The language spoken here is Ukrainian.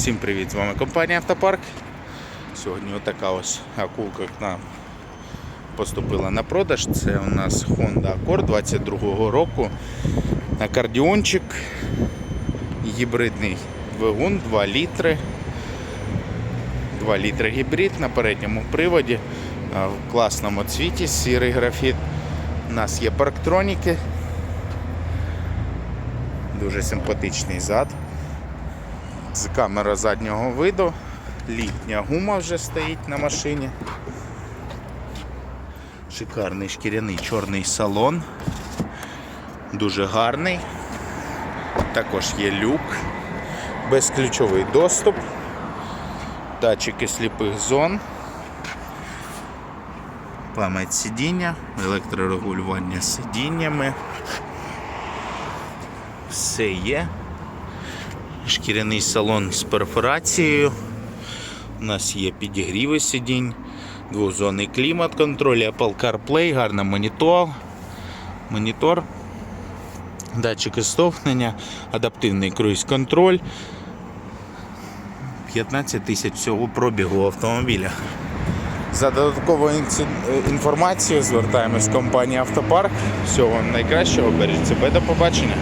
Всім привіт! З вами компанія Автопарк. Сьогодні отака ось акулка к нам поступила на продаж. Це у нас Honda Accord 22-го року. Акордіончик, гібридний двигун 2 літри. 2 літри гібрид на передньому приводі. В класному цвіті, сірий графіт. У нас є парктроніки. Дуже симпатичний зад. З камера заднього виду. Літня гума вже стоїть на машині. Шикарний шкіряний чорний салон. Дуже гарний. Також є люк, безключовий доступ, датчики сліпих зон, пам'ять сидіння, електрорегулювання сидіннями. Все є. Шкіряний салон з перфорацією. У нас є підігріви сидінь, двозонний клімат контроль, Apple CarPlay, гарний монітор. Монітор, датчики стовхнення, адаптивний круїз-контроль. 15 тисяч всього пробігу автомобіля. За додатковою інформацією звертаємось в компанію Автопарк. Всього вам найкращого, бережіть себе, до побачення.